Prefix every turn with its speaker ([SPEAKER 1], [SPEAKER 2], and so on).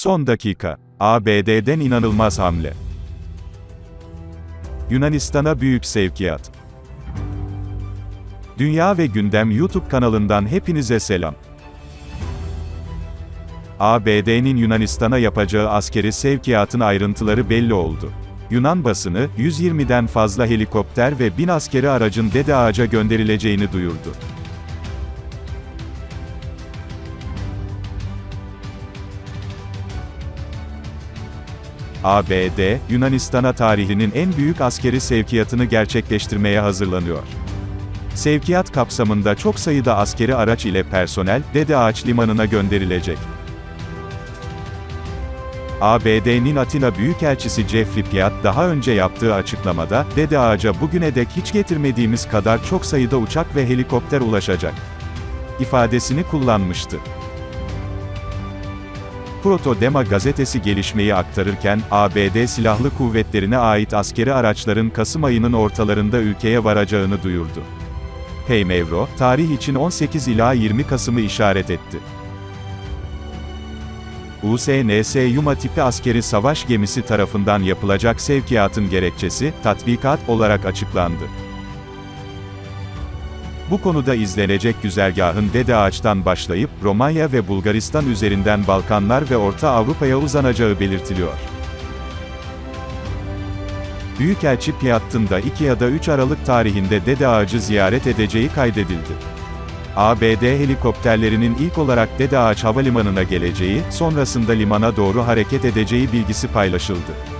[SPEAKER 1] Son dakika. ABD'den inanılmaz hamle. Yunanistan'a büyük sevkiyat. Dünya ve Gündem YouTube kanalından hepinize selam. ABD'nin Yunanistan'a yapacağı askeri sevkiyatın ayrıntıları belli oldu. Yunan basını, 120'den fazla helikopter ve 1000 askeri aracın Dede Ağaç'a gönderileceğini duyurdu. ABD, Yunanistan'a tarihinin en büyük askeri sevkiyatını gerçekleştirmeye hazırlanıyor. Sevkiyat kapsamında çok sayıda askeri araç ile personel, Dede Ağaç Limanı'na gönderilecek. ABD'nin Atina Büyükelçisi Jeffrey Piat daha önce yaptığı açıklamada, Dede Ağaç'a bugüne dek hiç getirmediğimiz kadar çok sayıda uçak ve helikopter ulaşacak ifadesini kullanmıştı. Proto Dema gazetesi gelişmeyi aktarırken, ABD Silahlı Kuvvetlerine ait askeri araçların Kasım ayının ortalarında ülkeye varacağını duyurdu. Heymevro, tarih için 18 ila 20 Kasım'ı işaret etti. USNS Yuma tipi askeri savaş gemisi tarafından yapılacak sevkiyatın gerekçesi, tatbikat olarak açıklandı. Bu konuda izlenecek güzergahın Dede Ağaç'tan başlayıp, Romanya ve Bulgaristan üzerinden Balkanlar ve Orta Avrupa'ya uzanacağı belirtiliyor. Büyükelçi Piatt'ın da 2 ya da 3 Aralık tarihinde Dede Ağaç'ı ziyaret edeceği kaydedildi. ABD helikopterlerinin ilk olarak Dede Ağaç Havalimanı'na geleceği, sonrasında limana doğru hareket edeceği bilgisi paylaşıldı.